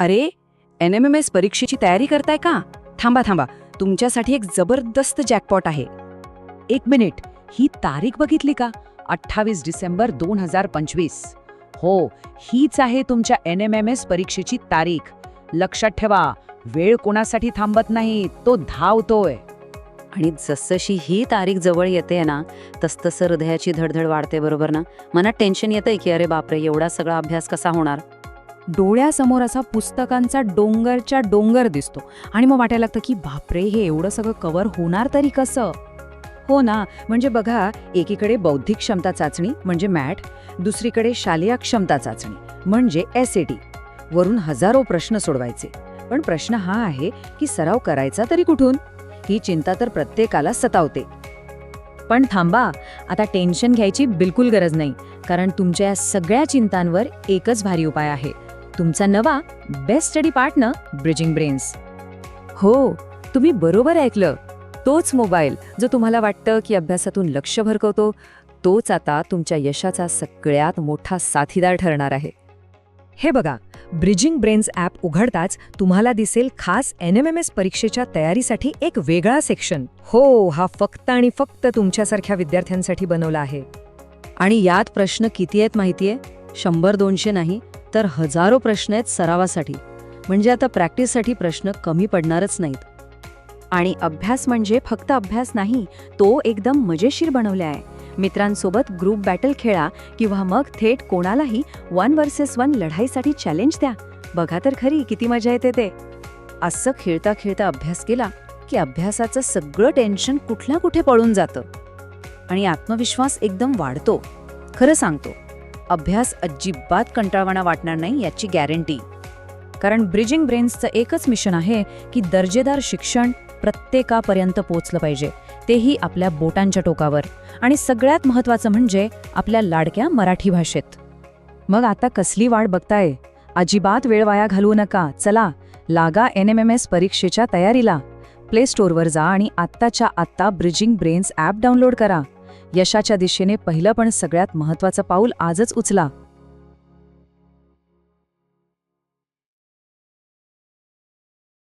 अरे N M M S परीक्षेची तयारी करताय का? थांबा थांबा. तुमच्यासाठी एक जबरदस्त जॅकपॉट आहे. एक मिनिट. ही तारीख बघितली का? अठ्ठावीस डिसेंबर दोन हजार पंचवीस. हो हीच आहे तुमच्या एन एम एम एस परीक्षेची तारीख. लक्षात ठेवा. वेळ कोणासाठी थांबत नाही तो धावतोय. आणि जसशी ही तारीख जवळ येते ना तसतसं हृदयाची धडधड वाढते बरोबर ना? मनात टेन्शन येतंय की अरे बापरे एवढा सगळा अभ्यास कसा होणार? डोळ्यासमोर असा पुस्तकांचा डोंगरच्या डोंगर दिसतो. आणि मग वाटायला लागतं की बापरे हे एवढं सगळं कव्हर होणार तरी कसं? हो ना म्हणजे बघा एकीकडे बौद्धिक क्षमता चाचणी म्हणजे मॅट दुसरीकडे शालेय क्षमता चाचणी म्हणजे एस वरून हजारो प्रश्न सोडवायचे. पण प्रश्न हा आहे की सराव करायचा तरी कुठून? ही चिंता तर प्रत्येकाला सतावते. पण थांबा आता टेन्शन घ्यायची बिलकुल गरज नाही कारण तुमच्या या सगळ्या चिंतांवर एकच भारी उपाय आहे. तुमचा नवा best study partner bridging brains हो तुम्ही बरोबर ऐकलं. तोच मोबाईल जो तुम्हाला वाटतं की अभ्यासातून लक्ष भरकवतो तोच आता तुमच्या यशाचा सगळ्यात मोठा साथीदार ठरणार आहे. हे बघा ब्रिजिंग ब्रेन्स ॲप उघडताच तुम्हाला दिसेल खास एन एम एम एस परीक्षेच्या तयारीसाठी एक वेगळा सेक्शन हो हा फक्त आणि फक्त तुमच्यासारख्या विद्यार्थ्यांसाठी बनवला आहे. आणि यात प्रश्न किती आहेत माहितीये? शंभर दोनशे नाही तर हजारो प्रश्न आहेत सरावासाठी. म्हणजे आता प्रॅक्टिससाठी प्रश्न कमी पडणारच नाहीत. आणि अभ्यास म्हणजे फक्त अभ्यास नाही तो एकदम मजेशीर बनवला आहे. मित्रांसोबत ग्रुप बॅटल खेळा किंवा मग थेट कोणालाही वन वर्सेस वन लढाईसाठी चॅलेंज द्या. बघा तर खरी किती मजा येते ते. असं खेळता खेळता अभ्यास केला की अभ्यासाचं सगळं टेन्शन कुठल्या कुठे पळून जातं. आणि आत्मविश्वास एकदम वाढतो. खरं सांगतो अभ्यास अजिबात कंटाळवाणा वाटणार नाही याची गॅरंटी कारण ब्रिजिंग ब्रेन्सचं एकच मिशन आहे की दर्जेदार शिक्षण प्रत्येकापर्यंत पोचलं पाहिजे. तेही आपल्या बोटांच्या टोकावर. आणि सगळ्यात महत्त्वाचं म्हणजे आपल्या लाडक्या मराठी भाषेत. मग आता कसली वाट बघताय? अजिबात वेळ वाया घालवू नका. चला लागा एन एम एम एस परीक्षेच्या तयारीला. प्ले स्टोअरवर जा आणि आत्ताच्या आत्ता ब्रिजिंग ब्रेन्स ॲप डाउनलोड करा. यशाच्या दिशेने पहिलं पण सगळ्यात महत्त्वाचं पाऊल आजच उचला.